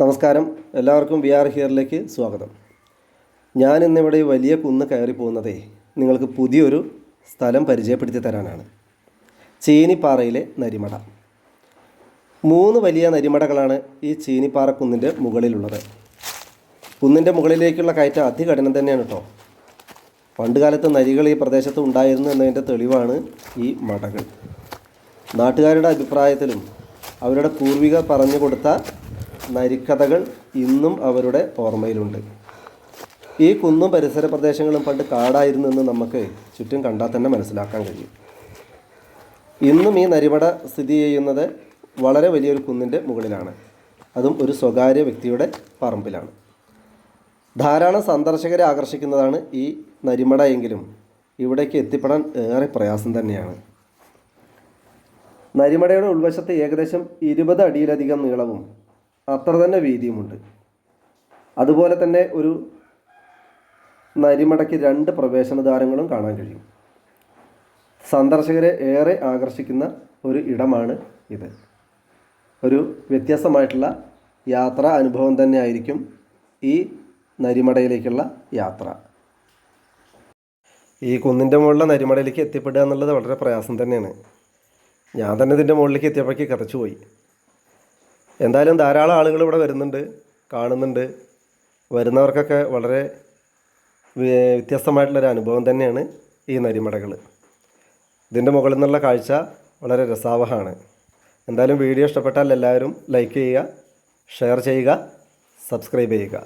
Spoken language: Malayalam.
നമസ്കാരം. എല്ലാവർക്കും വി ആർ ഹിയറിലേക്ക് സ്വാഗതം. ഞാൻ ഇന്നിവിടെ വലിയ കുന്ന് കയറി പോകുന്നതേ നിങ്ങൾക്ക് പുതിയൊരു സ്ഥലം പരിചയപ്പെടുത്തി തരാനാണ്. ചീനിപ്പാറയിലെ നരിമട. മൂന്ന് വലിയ നരിമടകളാണ് ഈ ചീനിപ്പാറ കുന്നിന്റെ മുകളിലുള്ളത്. കുന്നിന്റെ മുകളിലേക്കുള്ള കയറ്റം അതികഠിനം തന്നെയാണ് കേട്ടോ. പണ്ട് കാലത്ത് നരികൾ ഈ പ്രദേശത്ത് ഉണ്ടായിരുന്നു എന്നതിന്റെ തെളിവാണ് ഈ മടകൾ. നാട്ടുകാരുടെ അഭിപ്രായത്തിലും അവരുടെ പൂർവികർ പറഞ്ഞു കൊടുത്ത നരിക്കഥകൾ ഇന്നും അവരുടെ ഓർമ്മയിലുണ്ട്. ഈ കുന്നും പരിസര പ്രദേശങ്ങളും പണ്ട് കാടായിരുന്നു എന്ന് നമുക്ക് ചുറ്റും കണ്ടാൽ തന്നെ മനസ്സിലാക്കാൻ കഴിയും. ഇന്നും ഈ നരിമട സ്ഥിതി ചെയ്യുന്നത് വളരെ വലിയൊരു കുന്നിന്റെ മുകളിലാണ്. അതും ഒരു സ്വകാര്യ വ്യക്തിയുടെ പറമ്പിലാണ്. ധാരാളം സന്ദർശകരെ ആകർഷിക്കുന്നതാണ് ഈ നരിമട എങ്കിലും ഇവിടേക്ക് എത്തിപ്പെടാൻ ഏറെ പ്രയാസം തന്നെയാണ്. നരിമടയുടെ ഉൾവശത്ത് ഏകദേശം ഇരുപത് അടിയിലധികം നീളവും അത്ര തന്നെ വീതിയുമുണ്ട്. അതുപോലെ തന്നെ ഒരു നരിമടയ്ക്ക് രണ്ട് പ്രവേശന പ്രവേശനദ്വാരങ്ങളും കാണാൻ കഴിയും. സന്ദർശകരെ ഏറെ ആകർഷിക്കുന്ന ഒരു ഇടമാണ് ഇത്. ഒരു വ്യത്യസ്തമായിട്ടുള്ള യാത്രാ അനുഭവം തന്നെ ആയിരിക്കും ഈ നരിമടയിലേക്കുള്ള യാത്ര. ഈ കുന്നിന്റെ മുകളിലെ നരിമടയിലേക്ക് എത്തിപ്പെടുക എന്നുള്ളത് വളരെ പ്രയാസം തന്നെയാണ്. ഞാൻ തന്നെ ഇതിന്റെ മുകളിലേക്ക് എത്തിയപ്പോഴേക്ക് കതച്ചു പോയി എന്തായാലും ധാരാളം ആളുകൾ ഇവിടെ വരുന്നുണ്ട് കാണുന്നുണ്ട്. വരുന്നവർക്കൊക്കെ വളരെ വ്യത്യസ്തമായിട്ടുള്ളൊരു അനുഭവം തന്നെയാണ് ഈ നരിമടകൾ. ഇതിന്റെ മുകളിൽ നിന്നുള്ള കാഴ്ച വളരെ രസാവഹമാണ് എന്തായാലും വീഡിയോ ഇഷ്ടപ്പെട്ടാൽ എല്ലാവരും ലൈക്ക് ചെയ്യുക ഷെയർ ചെയ്യുക സബ്സ്ക്രൈബ് ചെയ്യുക.